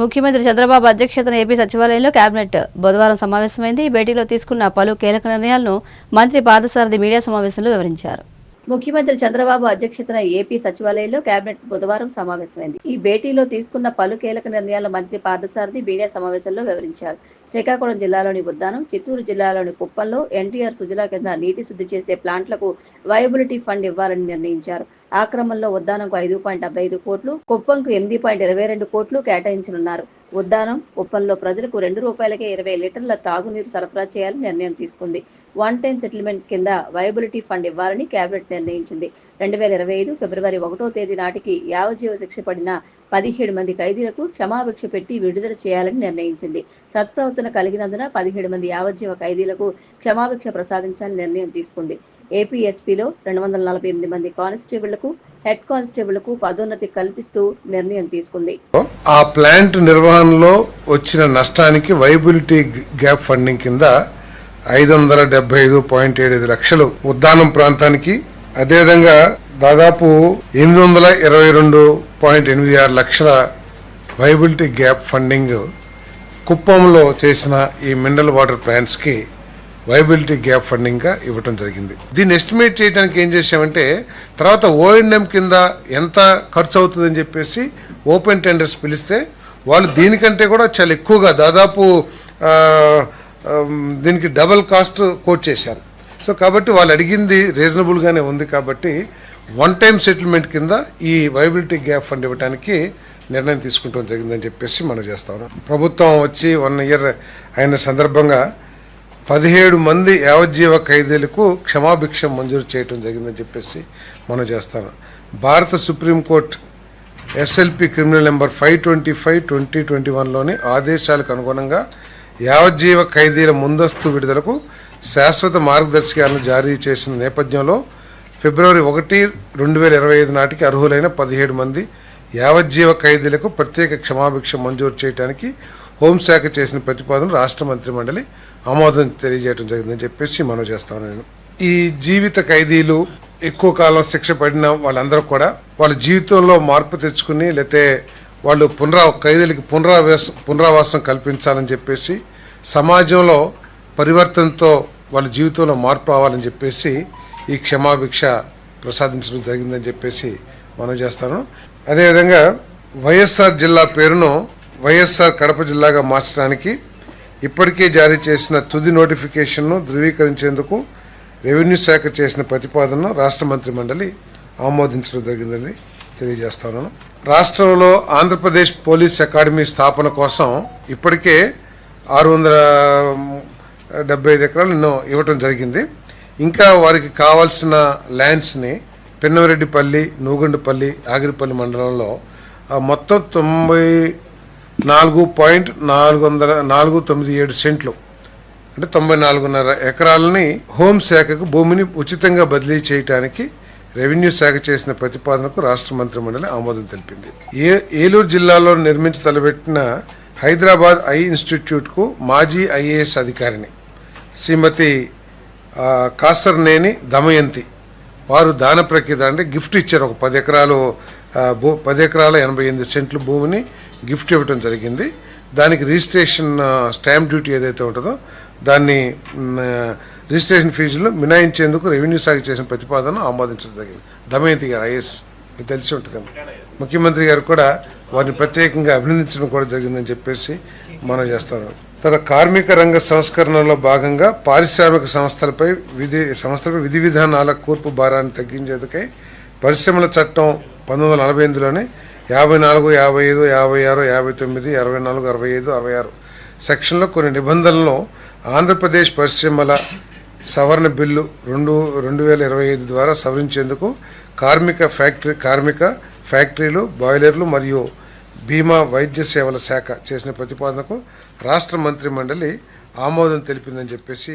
ముఖ్యమంత్రి చంద్రబాబు అధ్యక్షతన ఏపీ సచివాలయంలో కేబినెట్ బుధవారం సమావేశమైంది. ఈ భేటీలో తీసుకున్న పలు కీలక నిర్ణయాలను మంత్రి పాదసారథి మీడియా సమావేశంలో వివరించారు. ముఖ్యమంత్రి చంద్రబాబు అధ్యక్షతన ఏపీ సచివాలయంలో కేబినెట్ బుధవారం సమావేశమైంది. ఈ భేటీలో తీసుకున్న పలు కీలక నిర్ణయాలు మంత్రి పాదసారథి మీడియా సమావేశంలో వివరించారు. శ్రీకాకుళం జిల్లాలోని ఉద్దానం చిత్తూరు జిల్లాలోని కుప్పంలో ఎన్టీఆర్ సుజలా కింద నీటి శుద్ధి చేసే ప్లాంట్లకు వయబిలిటీ ఫండ్ ఇవ్వాలని నిర్ణయించారు. ఆ క్రమంలో ఉద్దానంకు ఐదు పాయింట్ డెబ్బై ఐదు కోట్లు కుప్పంకు ఎనిమిది పాయింట్ ఇరవై రెండు కోట్లు కేటాయించనున్నారు. ఉద్దానం కుప్పంలో ప్రజలకు రెండు రూపాయలకే ఇరవై లీటర్ల తాగునీరు సరఫరా చేయాలని నిర్ణయం తీసుకుంది. వన్ టైం సెటిల్మెంట్ కింద వయబిలిటీ ఫండ్ ఇవ్వాలని కేబినెట్ నిర్ణయించింది. రెండు వేల ఇరవై ఐదు ఫిబ్రవరి ఒకటో తేదీ నాటికి యావజ్జీవ శిక్ష పడిన పదిహేడు మంది ఖైదీలకు క్షమాభిక్ష పెట్టి విడుదల చేయాలని నిర్ణయించింది. సత్ప్రవర్తన కలిగినందున పదిహేడు మంది యావజ్జీవ ఖైదీలకు క్షమాభిక్ష ప్రసాదించాలని నిర్ణయం తీసుకుంది. ఏపీఎస్పీలో రెండు వందల నలభై ఎనిమిది మంది కానిస్టేబుళ్ళకు హెడ్ కానిస్టేబుల్కు పదోన్నతి కల్పిస్తూ నిర్ణయం తీసుకుంది. ఆ ప్లాంట్ నిర్వహణలో వచ్చిన నష్టానికి వైబిలిటీ గ్యాప్ ఫండింగ్ కింద ఐదు వందల డెబ్బై ఐదు పాయింట్ ఏడు లక్షలు ఉద్దానం ప్రాంతానికి. అదేవిధంగా దాదాపు ఎనిమిది వందల ఇరవై రెండు పాయింట్ ఎనిమిది ఆరు లక్షల వైబిలిటీ గ్యాప్ ఫండింగ్ కుప్పంలో చేసిన ఈ మినరల్ వాటర్ ప్లాంట్స్కి వైబిలిటీ గ్యాప్ ఫండింగ్గా ఇవ్వటం జరిగింది. దీన్ని ఎస్టిమేట్ చేయడానికి ఏం చేసామంటే తర్వాత ఓఎన్ఎం కింద ఎంత ఖర్చు అవుతుందని చెప్పేసి ఓపెన్ టెండర్స్ పిలిస్తే వాళ్ళు దీనికంటే కూడా చాలా ఎక్కువగా దాదాపు దీనికి డబల్ కాస్ట్ కోట్ చేశారు. సో కాబట్టి వాళ్ళు అడిగింది రీజనబుల్గానే ఉంది కాబట్టి వన్ టైం సెటిల్మెంట్ కింద ఈ వైబిలిటీ గ్యాప్ ఫండ్ ఇవ్వడానికి నిర్ణయం తీసుకుంటాం జరిగిందని చెప్పేసి మనం చేస్తాం ప్రభుత్వం వచ్చి వన్ ఇయర్ అయిన సందర్భంగా పదిహేడు మంది యావజ్జీవ ఖైదీలకు క్షమాభిక్ష మంజూరు చేయటం జరిగిందని చెప్పేసి మనం చేస్తాను. భారత supreme court SLP criminal number five twenty five twenty twenty వన్లోని ఆదేశాలకు అనుగుణంగా యావజ్జీవ ఖైదీల ముందస్తు విడుదలకు శాశ్వత మార్గదర్శకాలను జారీ చేసిన నేపథ్యంలో ఫిబ్రవరి ఒకటి రెండు వేల ఇరవై ఐదు నాటికి అర్హులైన పదిహేడు మంది యావజ్జీవ ఖైదీలకు ప్రత్యేక క్షమాభిక్ష మంజూరు చేయడానికి హోంశాఖ చేసిన ప్రతిపాదన రాష్ట్ర మంత్రి మండలి ఆమోదం తెలియజేయడం జరిగిందని చెప్పేసి మనం చేస్తాను నేను. ఈ జీవిత ఖైదీలు ఎక్కువ కాలం శిక్ష పడిన వాళ్ళందరూ కూడా వాళ్ళ జీవితంలో మార్పు తెచ్చుకుని లేతే వాళ్ళు పునరా ఖైదీలకి పునరావాస పునరావాసం కల్పించాలని చెప్పేసి సమాజంలో పరివర్తనతో వాళ్ళ జీవితంలో మార్పు రావాలని చెప్పేసి ఈ క్షమాభిక్ష ప్రసాదించడం జరిగిందని చెప్పేసి మనం చేస్తాను. అదేవిధంగా వైఎస్ఆర్ జిల్లా పేరును వైఎస్ఆర్ కడప జిల్లాగా మార్చడానికి ఇప్పటికే జారీ చేసిన తుది నోటిఫికేషన్ను ధృవీకరించేందుకు రెవెన్యూ శాఖ చేసిన ప్రతిపాదనను రాష్ట్ర మంత్రి మండలి ఆమోదించడం జరిగిందని తెలియజేస్తాను. రాష్ట్రంలో ఆంధ్రప్రదేశ్ పోలీస్ అకాడమీ స్థాపన కోసం ఇప్పటికే ఆరు వందల డెబ్బై ఐదు ఎకరాలు ఎన్నో ఇవ్వటం జరిగింది. ఇంకా వారికి కావాల్సిన ల్యాండ్స్ని పెన్నవరెడ్డిపల్లి నూగండిపల్లి ఆగిరిపల్లి మండలంలో ఆ మొత్తం తొంభై నాలుగు పాయింట్ నాలుగు వందల నాలుగు తొమ్మిది ఏడు సెంట్లు. అంటే తొంభై నాలుగున్నర ఎకరాలని హోంశాఖకు భూమిని ఉచితంగా బదిలీ చేయడానికి రెవెన్యూ శాఖ చేసిన ప్రతిపాదనకు రాష్ట్ర మంత్రి మండలి ఆమోదం తెలిపింది. ఏ ఏలూరు జిల్లాలో నిర్మించి తలపెట్టిన హైదరాబాద్ ఐ ఇన్స్టిట్యూట్కు మాజీ ఐఏఎస్ అధికారిని శ్రీమతి కాసర్నేని దమయంతి. వారు దాన ప్రక్రియ అంటే గిఫ్ట్ ఇచ్చారు. ఒక పది ఎకరాలు భూ పది ఎకరాల ఎనభై ఎనిమిది సెంట్లు భూమిని గిఫ్ట్ ఇవ్వడం జరిగింది. దానికి రిజిస్ట్రేషన్ స్టాంప్ డ్యూటీ ఏదైతే ఉంటుందో దాన్ని రిజిస్ట్రేషన్ ఫీజులు మినాయించేందుకు రెవెన్యూ శాఖ చేసిన ప్రతిపాదన ఆమోదించడం జరిగింది. దమయంతి గారు ఐఎస్ మీకు తెలిసి ఉంటుంది. ముఖ్యమంత్రి గారు కూడా వారిని ప్రత్యేకంగా అభినందించడం కూడా జరిగిందని చెప్పేసి మనం చేస్తాను. తర్వాత కార్మిక రంగ సంస్కరణలో భాగంగా పారిశ్రామిక సంస్థలపై విధి సంస్థలపై విధి విధానాల కూర్పు భారాన్ని తగ్గించేందుకై పరిశ్రమల చట్టం పంతొమ్మిది వందల నలభై ఎనిమిదిలోనే యాభై నాలుగు యాభై ఐదు యాభై ఆరు యాభై తొమ్మిది అరవై నాలుగు అరవై ఐదు అరవై ఆరు. సెక్షన్లో కొన్ని నిబంధనలను ఆంధ్రప్రదేశ్ పరిశ్రమల సవరణ బిల్లు రెండు రెండు వేల ఇరవై ఐదు ద్వారా సవరించేందుకు కార్మిక ఫ్యాక్టరీ కార్మిక ఫ్యాక్టరీలు బాయిలర్లు మరియు బీమా వైద్య సేవల శాఖ చేసిన ప్రతిపాదనకు రాష్ట్ర మంత్రి మండలి ఆమోదం తెలిపిందని చెప్పేసి